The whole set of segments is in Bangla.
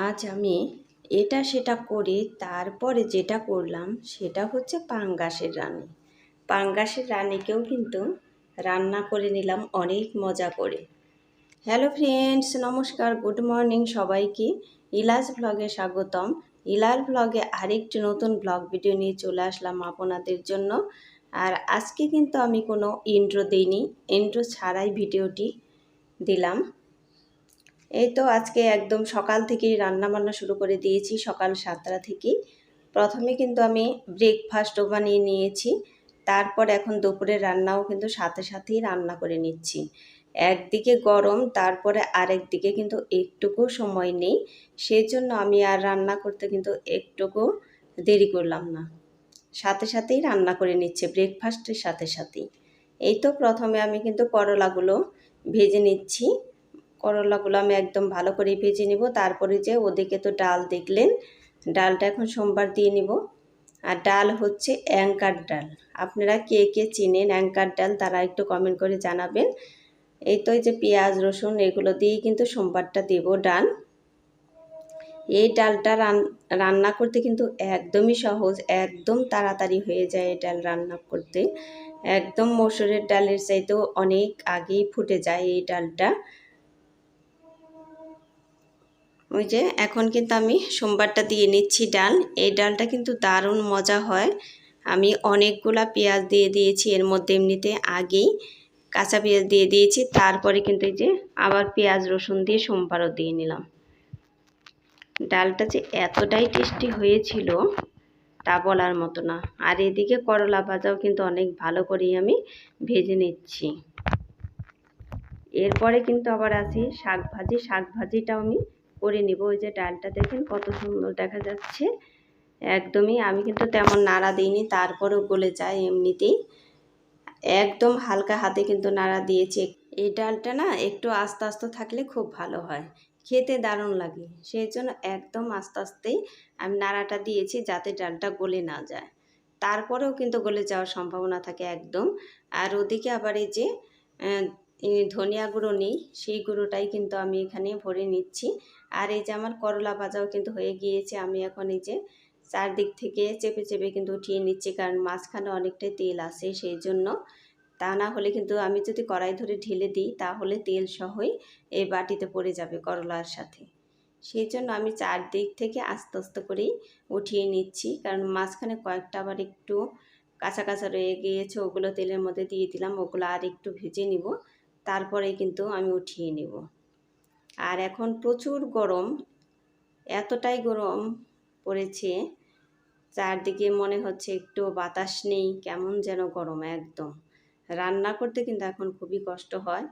আজ আমি এটা সেটা করে, তারপরে যেটা করলাম সেটা হচ্ছে পাঙ্গাসের রানি পাঙ্গাসের রানিকেও কিন্তু রান্না করে নিলাম অনেক মজা করে। হ্যালো ফ্রেন্ডস নমস্কার গুড মর্নিং সবাইকে। ইলাস ব্লগে স্বাগতম। ইলার ব্লগে আরেকটি নতুন ব্লগ ভিডিও নিয়ে চলে আসলাম আপনাদের জন্য। আর আজকে কিন্তু আমি কোনো ইন্ট্রো দিইনি। ইন্ট্রো ছাড়াই ভিডিওটি দিলাম। এই তো আজকে একদম সকাল থেকেই রান্না বান্না শুরু করে দিয়েছি, সকাল সাতটা থেকেই। প্রথমে কিন্তু আমি ব্রেকফাস্টও বানিয়ে নিয়েছি, তারপর এখন দুপুরে রান্নাও কিন্তু সাথে সাথেই রান্না করে নিচ্ছি। একদিকে গরম, তারপরে আরেক দিকে কিন্তু একটুকু সময় নেই সেই জন্য আমি আর রান্না করতে কিন্তু একটুকু দেরি করলাম না। সাথে সাথেই রান্না করে নিচ্ছে ব্রেকফাস্টের সাথে সাথেই। এই তো প্রথমে আমি কিন্তু করলাগুলো ভেজে নিচ্ছি। করলাগুলো আমি একদম ভালো করে ভেজে নিব। তারপরে যে ওদিকে তো ডাল দেখলেন, ডালটা এখন সোমবার দিয়ে নিব। আর ডাল হচ্ছে অ্যাঙ্কার ডাল। আপনারা কে কে চিনেন অ্যাঙ্কার ডাল, তারা একটু কমেন্ট করে জানাবেন। এই তো যে পেঁয়াজ, রসুন, এগুলো দিয়েই কিন্তু সোমবারটা দেব ডাল। এই ডালটা রান্না করতে কিন্তু একদমই সহজ, একদম তাড়াতাড়ি হয়ে যায় এই ডাল রান্না করতে। একদম মসুরের ডালের চাইতেও অনেক আগেই ফুটে যায় এই ডালটা। ওই যে, এখন কিন্তু আমি সোমবারটা দিয়ে নিচ্ছি ডাল। এই ডালটা কিন্তু দারুণ মজা হয়। আমি অনেকগুলা পেঁয়াজ দিয়ে দিয়েছি, এর মধ্যে এমনিতে আগেই কাঁচা পেঁয়াজ দিয়ে দিয়েছি। তারপরে কিন্তু এই যে আবার পেঁয়াজ রসুন দিয়ে সোমবারও দিয়ে নিলাম। ডালটা যে এতটাই টেস্টি হয়েছিল, তা বলার মতো না। আর এদিকে করলা ভাজাও কিন্তু অনেক ভালো করেই আমি ভেজে নিচ্ছি। এরপরে কিন্তু আবার আসি শাক ভাজি শাক ভাজিটাও আমি করে নিব। ওই যে ডালটা দেখেন কত সুন্দর দেখা যাচ্ছে। একদমই আমি কিন্তু তেমন নাড়া দিইনি, তারপরেও গলে যায় এমনিতেই। একদম হালকা হাতে কিন্তু নাড়া দিয়েছে। এই ডালটা না একটু আস্তে আস্তে থাকলে খুব ভালো হয়। খেতে দারুণ লাগে। সেই জন্য একদম আস্তে আস্তেই আমি নাড়াটা দিয়েছি যাতে ডালটা গলে না যায়। তারপরেও কিন্তু গলে যাওয়ার সম্ভাবনা থাকে একদম। আর ওদিকে আবার এই যে ধনিয়া গুঁড়ো নেই, সেই গুঁড়োটাই কিন্তু আমি এখানে ভরে নিচ্ছি। আর এই যে আমার করলা ভাজাও কিন্তু হয়ে গিয়েছে, আমি এখন এই যে চারদিক থেকে চেপে চেপে কিন্তু উঠিয়ে নিচ্ছি, কারণ মাঝখানে অনেকটাই তেল আছে সেই জন্য। তা না হলে কিন্তু আমি যদি কড়াই ধরে ঢেলে দিই, তাহলে তেল সহই এই বাটিতে পড়ে যাবে করলার সাথে। সেই জন্য আমি চারদিক থেকে আস্তে আস্তে করেই উঠিয়ে নিচ্ছি, কারণ মাঝখানে কয়েকটা আবার একটু কাঁচা কাঁচা রয়ে গিয়েছে, ওগুলো তেলের মধ্যে দিয়ে দিলাম, ওগুলো আর একটু ভেজে নিব। তারপরে কিন্তু আমি উঠিয়ে নেব। আর এখন প্রচুর গরম, এতটাই গরম পড়েছে, চারদিকে মনে হচ্ছে একটু বাতাস নেই, কেমন যেন গরম একদম। রান্না করতে কিন্তু এখন খুবই কষ্ট হয়,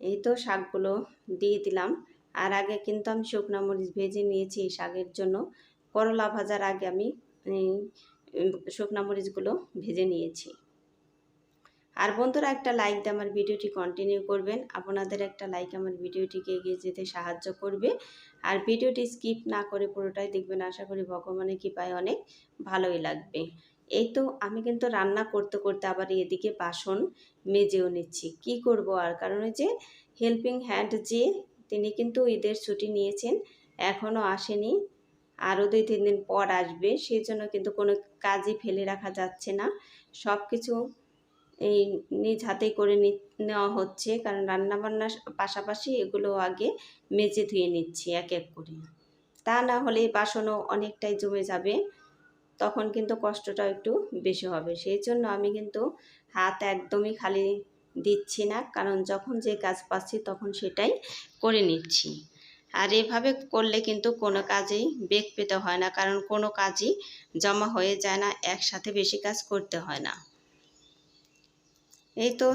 এই তো শাকগুলো দিয়ে দিলাম। আর আগে কিন্তু আমি শুকনা মরিচ ভেজে নিয়েছি এই শাকের জন্য, করলা ভাজার আগে আমি শুকনা মরিচগুলো ভেজে নিয়েছি। আর বন্ধুরা একটা লাইক দিয়ে আমার ভিডিওটি কন্টিনিউ করবেন। আপনাদের একটা লাইক আমার ভিডিওটিকে এগিয়ে যেতে সাহায্য করবে। আর ভিডিওটি স্কিপ না করে পুরোটাই দেখবেন। আশা করি ভগবানের কৃপায় অনেক ভালোই লাগবে। এই তো আমি কিন্তু রান্না করতে করতে আবার এদিকে বাসন মেজেও নিচ্ছি। কি করব আর? কারণে যে হেল্পিং হ্যান্ড যে, তিনি কিন্তু ঈদের ছুটি নিয়েছেন, এখনও আসেনি। আরও দুই, তিন দিন পর আসবে। সেই জন্য কিন্তু কোনো কাজই ফেলে রাখা যাচ্ছে না। সব কিছু এই নিজ হাতে করে নেওয়া হচ্ছে। কারণ রান্নাবান্নার পাশাপাশি এগুলো আগে মেজে ধুয়ে নিচ্ছি এক এক করে। তা না হলে বাসনও অনেকটাই জমে যাবে। তখন কিন্তু কষ্টটা একটু বেশি হবে। সেই জন্য আমি কিন্তু হাত একদমই খালি দিচ্ছি না। কারণ যখন যে কাজ পাচ্ছি তখন সেটাই করে নিচ্ছি। আর এভাবে করলে কিন্তু কোনো কাজেই বেগ পেতে হয় না। কারণ কোনো কাজই জমা হয়ে যায় না। একসাথে বেশি কাজ করতে হয় না। এই তো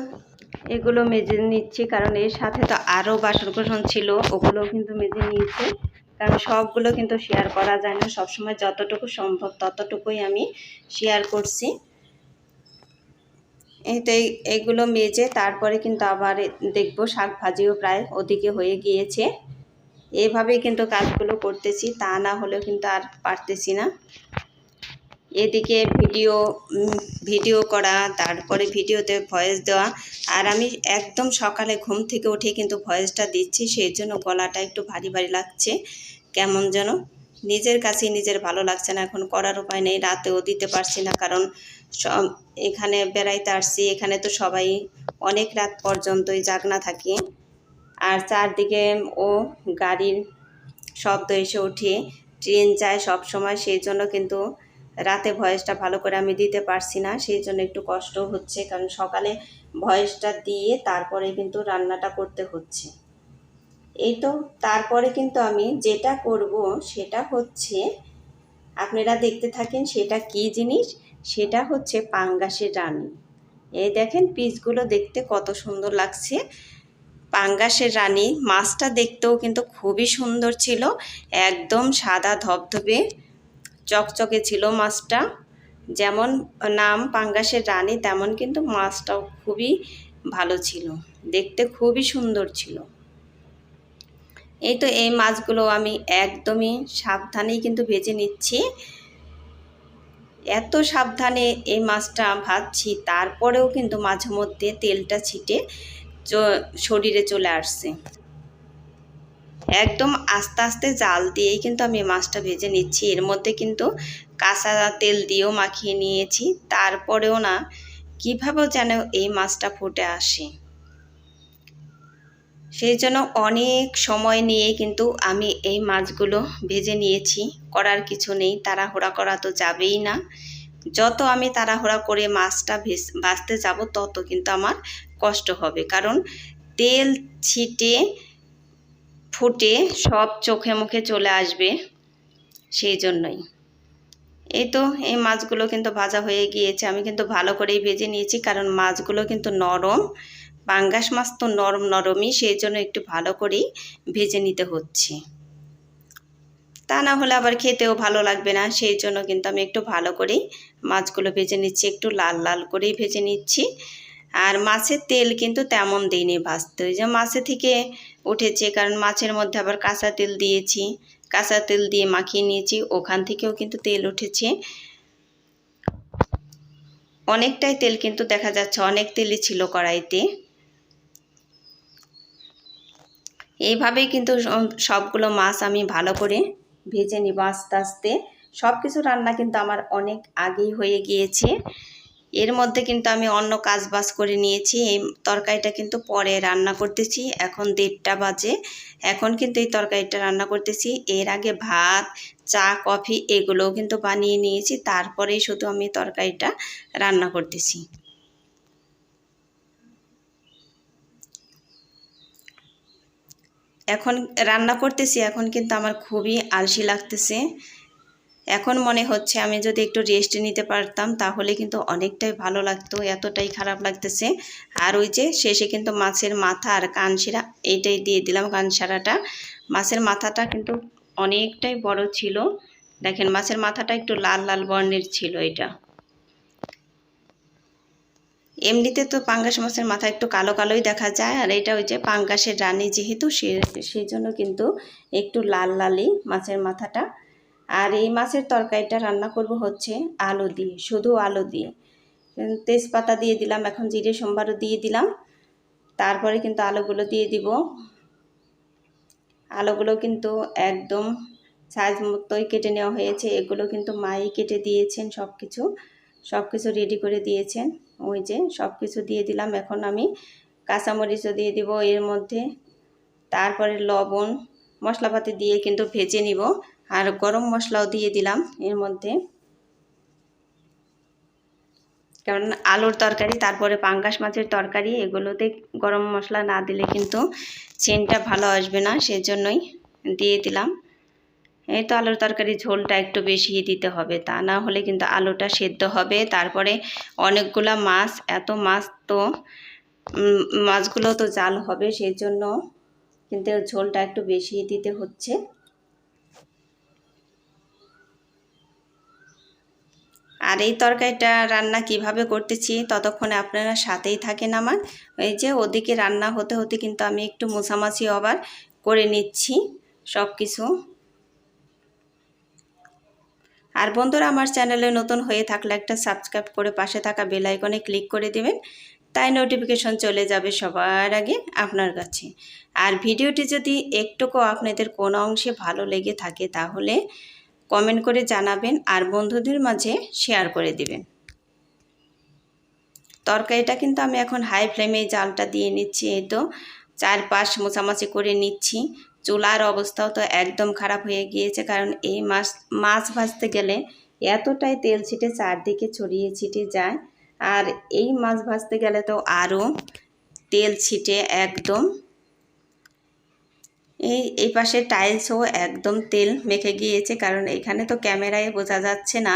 এগুলো মেজে নিচ্ছি, কারণ এর সাথে তো আরও বাসন কোসন ছিল, ওগুলোও কিন্তু মেজে নিয়েছে। কারণ সবগুলো কিন্তু শেয়ার করা যায় না, সবসময় যতটুকু সম্ভব ততটুকুই আমি শেয়ার করছি। এই তো এইগুলো মেজে তারপরে কিন্তু আবার দেখব শাক ভাজিও প্রায় ওদিকে হয়ে গিয়েছে। এভাবেই কিন্তু কাজগুলো করতেছি, তা না হলেও কিন্তু আর পারতেছি না। এদিকে ভিডিও ভিডিও করা, তারপরে ভিডিওতে ভয়েস দেওয়া। আর আমি একদম সকালে ঘুম থেকে উঠে কিন্তু ভয়েসটা দিচ্ছি, সেই জন্য গলাটা একটু ভারী ভারী লাগছে। কেমন যেন নিজের কাছেই নিজের ভালো লাগছে না, এখন করার উপায় নেই, রাতেও দিতে পারছি না, কারণ সব এখানে বেড়াইতে আসছি, এখানে তো সবাই অনেক রাত পর্যন্তই জাগনা থাকি। আর চারদিকে ও গাড়ির শব্দ এসে ওঠে, ট্রেন যায় সব সময়, সেই জন্য কিন্তু রাতে ভয়েসটা ভালো করে আমি দিতে পারছি না, সেই জন্য একটু কষ্ট হচ্ছে, কারণ সকালে ভয়েসটা দিয়ে তারপরে কিন্তু রান্নাটা করতে হচ্ছে। এই তো, তারপরে কিন্তু আমি যেটা করব সেটা হচ্ছে, আপনারা দেখতে থাকেন সেটা কি জিনিস? সেটা হচ্ছে পাঙ্গাসের রানী। এই দেখেন পিসগুলো দেখতে কত সুন্দর লাগছে। পাঙ্গাসের রানী, মাছটা দেখতেও কিন্তু খুবই সুন্দর ছিল, একদম সাদা ধবধবে। চকচকে ছিল মাছটা। যেমন নাম পাঙ্গাসের রানী, তেমন কিন্তু মাছটাও খুবই ভালো ছিল। দেখতে খুবই সুন্দর ছিল। এই তো এই মাছগুলো আমি একদমই সাবধানেই কিন্তু ভেজে নিচ্ছি। এত সাবধানে এই মাছটা ভাজছি, তারপরেও কিন্তু মাঝে মধ্যে তেলটা ছিটে শরীরে চলে আসছে। একদম আস্তে আস্তে জাল দিয়েই কিন্তু আমি মাছটা ভেজে নিচ্ছি। এর মধ্যে কিন্তু কাঁচা তেল দিয়েও মাখিয়ে নিয়েছি। তারপরেও না কীভাবেও যেন এই মাছটা ফুটে আসে। সেই জন্য অনেক সময় নিয়ে কিন্তু আমি এই মাছগুলো ভেজে নিয়েছি। করার কিছু নেই, তাড়াহুড়া করা তো যাবেই না। যত আমি তাড়াহুড়া করে মাছটা ভেজ, ভাজতে যাব, তত কিন্তু আমার কষ্ট হবে। কারণ তেল ছিটে ফুটে সব চোখে মুখে চলে আসবে সেই জন্যই। এই তো, এই মাছগুলো কিন্তু ভাজা হয়ে গিয়েছে। আমি কিন্তু ভালো করেই ভেজে নিয়েছি, কারণ মাছগুলো কিন্তু নরম। পাঙ্গাস মাছ তো নরম নরমই, সেই জন্য একটু ভালো করেই ভেজে নিতে হচ্ছে। তা না হলে আবার খেতেও ভালো লাগবে না, সেই জন্য কিন্তু আমি একটু ভালো করেই মাছগুলো ভেজে নিচ্ছি, একটু লাল লাল করেই ভেজে নিচ্ছি। আর মাছের তেল কিন্তু তেমন দিইনি ভাজতে। ওই যে মাছে থেকে উঠেছে, কারণ মাছের মধ্যে আবার কাঁচা তেল দিয়েছি। কাঁচা তেল দিয়ে মাখিয়ে নিয়েছি, ওখান থেকেও কিন্তু তেল উঠেছে। অনেকটাই তেল কিন্তু দেখা যাচ্ছে, অনেক তেলই ছিল কড়াইতে। এইভাবেই কিন্তু সবগুলো মাছ আমি ভালো করে ভেজে নিব আস্তে আস্তে। সব কিছু রান্না কিন্তু আমার অনেক আগেই হয়ে গিয়েছে। এর মধ্যে কিন্তু আমি অন্য কাজ বাজ করে নিয়েছি। এই তরকারিটা কিন্তু পরে রান্না করতেছি। এখন দেড়টা বাজে। এখন কিন্তু এই তরকারিটা রান্না করতেছি। এর আগে ভাত, চা, কফি এগুলোও কিন্তু বানিয়ে নিয়েছি। তারপরেই শুধু আমি তরকারিটা রান্না করতেছি। এখন রান্না করতেছি। এখন কিন্তু আমার খুবই আলসি লাগতেছে। এখন মনে হচ্ছে আমি যদি একটু রেস্ট নিতে পারতাম, তাহলে কিন্তু অনেকটাই ভালো লাগতো, এতটাই খারাপ লাগতেছে। আর ওই যে শেষে কিন্তু মাছের মাথা আর কানশিরা এইটাই দিয়ে দিলাম কানসারাটা মাছের মাথাটা কিন্তু অনেকটাই বড় ছিল। দেখেন মাছের মাথাটা একটু লাল লাল বর্ণের ছিল এটা। এমনিতে তো পাঙ্গাস মাছের মাথা একটু কালো, কালোই দেখা যায়, আর এটা ওই যে পাঙ্গাসের রানী যেহেতু সে সেই জন্য কিন্তু একটু লাল, লালই মাছের মাথাটা। আর এই মাছের তরকারিটা রান্না করব হচ্ছে আলু দিয়ে, শুধু আলু দিয়ে। তেজপাতা দিয়ে দিলাম, এখন জিরে, সোমবারও দিয়ে দিলাম। তারপরে কিন্তু আলুগুলো দিয়ে দিব। আলুগুলো কিন্তু একদম সাইজ মতোই কেটে নেওয়া হয়েছে। এগুলো কিন্তু মাই কেটে দিয়েছেন সব কিছু সব কিছু রেডি করে দিয়েছেন। ওই যে সব কিছু দিয়ে দিলাম। এখন আমি কাঁচামরিচও দিয়ে দিব এর মধ্যে। তারপরে লবণ, মশলাপাতি দিয়ে কিন্তু ভেজে নিব। আর গরম মশলাও দিয়ে দিলাম এর মধ্যে। কারণ আলুর তরকারি, তারপরে পাঙ্গাস মাছের তরকারি, এগুলোতে গরম মশলা না দিলে কিন্তু চেনটা ভালো আসবে না, সেজন্যই দিয়ে দিলাম। এই তো আলুর তরকারি ঝোলটা একটু বেশি দিতে হবে, তা না হলে কিন্তু আলুটা সেদ্ধ হবে। তারপরে অনেকগুলা মাছ, এত মাছ তো মাছগুলো তো জাল হবে সেই জন্য কিন্তু ঝোলটা একটু বেশি দিতে হচ্ছে। আর এই তরকারিটা রান্না কীভাবে করতেছি ততক্ষণে আপনারা সাথেই থাকেন আমার। এই যে ওদিকে রান্না হতে হতে কিন্তু আমি একটু মোছামাছি আবার করে নিচ্ছি সব কিছু আর বন্ধুরা, আমার চ্যানেলে নতুন হয়ে থাকলে একটা সাবস্ক্রাইব করে পাশে থাকা বেল আইকনে ক্লিক করে দেবেন, তাই নোটিফিকেশন চলে যাবে সবার আগে আপনার কাছে। আর ভিডিওটি যদি একটুকু আপনাদের কোনো অংশে ভালো লেগে থাকে তাহলে কমেন্ট করে জানাবেন আর বন্ধুদের মাঝে শেয়ার করে দিবেন। তরকারিটা কিন্তু আমি এখন হাই ফ্লেমে জালটা দিয়ে নিচ্ছি, এই তো চারপাশ মোছামাছি করে নিচ্ছি। চুলার অবস্থাও তো একদম খারাপ হয়ে গিয়েছে, কারণ এই মাছ মাছ ভাজতে গেলে এতটাই তেল ছিটে চারদিকে ছড়িয়ে ছিটে যায়। আর এই মাছ ভাজতে গেলে তো আরও তেল ছিটে একদম। এই এই পাশে টাইলসও একদম তেল মেখে গিয়েছে, কারণ এখানে তো ক্যামেরায় বোঝা যাচ্ছে না।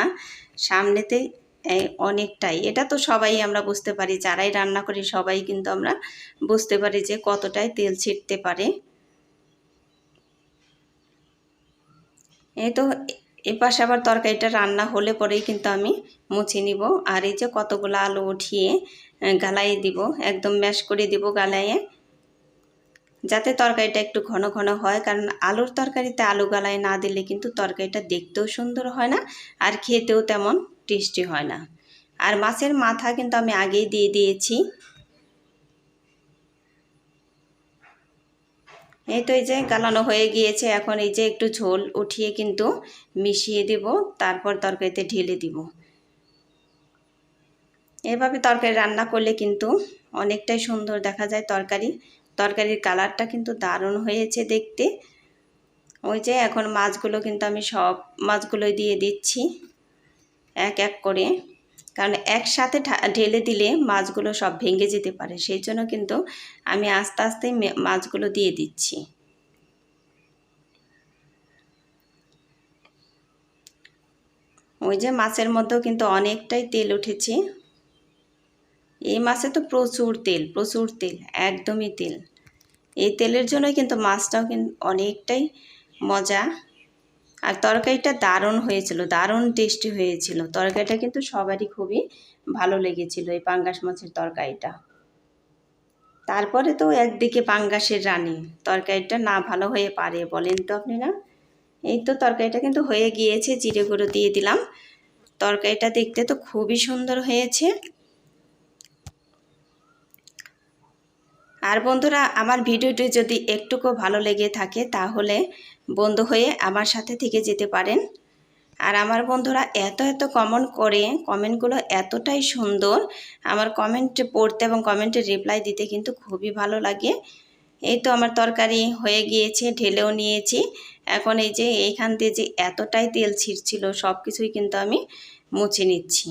সামনেতে অনেকটাই। এটা তো সবাই আমরা বুঝতে পারি, যারাই রান্না করি সবাই কিন্তু আমরা বুঝতে পারি যে কতটাই তেল ছিটতে পারে। এই তো এপাশে আবার তরকারিটা রান্না হলে পরেই কিন্তু আমি মুছে নিব। আর এই যে কতগুলো আলু উঠিয়ে গালাইয়ে দিব, একদম ম্যাশ করে দিব গালাইয়ে যাতে তরকারিটা একটু ঘন ঘন হয়, কারণ আলুর তরকারিতে আলু গালায় না দিলে কিন্তু তরকারিটা দেখতেও সুন্দর হয় না আর খেতেও তেমন টেস্টি হয় না। আর মাছের মাথা কিন্তু আমি আগেই দিয়ে দিয়েছি। এই তো এই যে গালানো হয়ে গিয়েছে, এখন এই যে একটু ঝোল উঠিয়ে কিন্তু মিশিয়ে দিব, তারপর তরকারিতে ঢেলে দিব। এভাবে তরকারি রান্না করলে কিন্তু অনেকটাই সুন্দর দেখা যায় তরকারি। তরকারির কালারটা কিন্তু দারুণ হয়েছে দেখতে। ওই যে এখন মাছগুলো কিন্তু আমি সব মাছগুলোই দিয়ে দিচ্ছি এক এক করে। কারণ একসাথে ঢেলে দিলে মাছগুলো সব ভেঙে যেতে পারে। সেই জন্য কিন্তু আমি আস্তে আস্তে মাছগুলো দিয়ে দিচ্ছি। ওই যে মাছের মধ্যেও কিন্তু অনেকটাই তেল উঠেছে। এই মাছে তো প্রচুর তেল প্রচুর তেল, একদমই তেল। এই তেলের জন্যই কিন্তু মাছটাও কিন্তু অনেকটাই মজা। আর তরকারিটা দারুণ হয়েছিল, দারুণ টেস্টি হয়েছিল। তরকারিটা কিন্তু সবারই খুবই ভালো লেগেছিল, এই পাঙ্গাস মাছের তরকারিটা। তারপরে তো একদিকে পাঙ্গাসের রানী, তরকারিটা না ভালো হয়ে পারে বলেন তো আপনি না এই তো তরকারিটা কিন্তু হয়ে গিয়েছে, জিরে গুঁড়ো দিয়ে দিলাম। তরকারিটা দেখতে তো খুবই সুন্দর হয়েছে। আর বন্ধুরা, আমার ভিডিওটি যদি একটুকু ভালো লেগে থাকে, তাহলে বন্ধু হয়ে আমার সাথে থেকে যেতে পারেন। আর আমার বন্ধুরা, এত এত কমেন্ট করে কমেন্টগুলো এতটাই সুন্দর। আমার কমেন্ট পড়তে এবং কমেন্টে রিপ্লাই দিতে কিন্তু খুবই ভালো লাগে। এই তো আমার তরকারি হয়ে গিয়েছে, ঢেলেও নিয়েছি। এখন এই যে, এইখান থেকে যে এতটাই তেল ছিঁড়ছিল সব কিছুই কিন্তু আমি মুছে নিচ্ছি।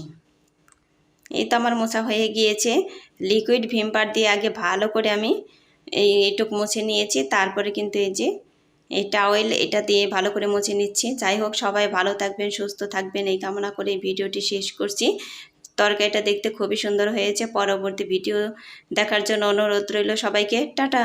এই তো আমার মোছা হয়ে গিয়েছে। লিকুইড ভিমবার দিয়ে আগে ভালো করে আমি এই এইটুক মুছে নিয়েছি। তারপরে কিন্তু এই যে এই টাওয়েল এটা দিয়ে ভালো করে মুছে নিচ্ছি। যাই হোক, সবাই ভালো থাকবেন, সুস্থ থাকবেন। এই কামনা করে ভিডিওটি শেষ করছি। তরকারিটা দেখতে খুবই সুন্দর হয়েছে। পরবর্তী ভিডিও দেখার জন্য অনুরোধ রইল সবাইকে। টাটা!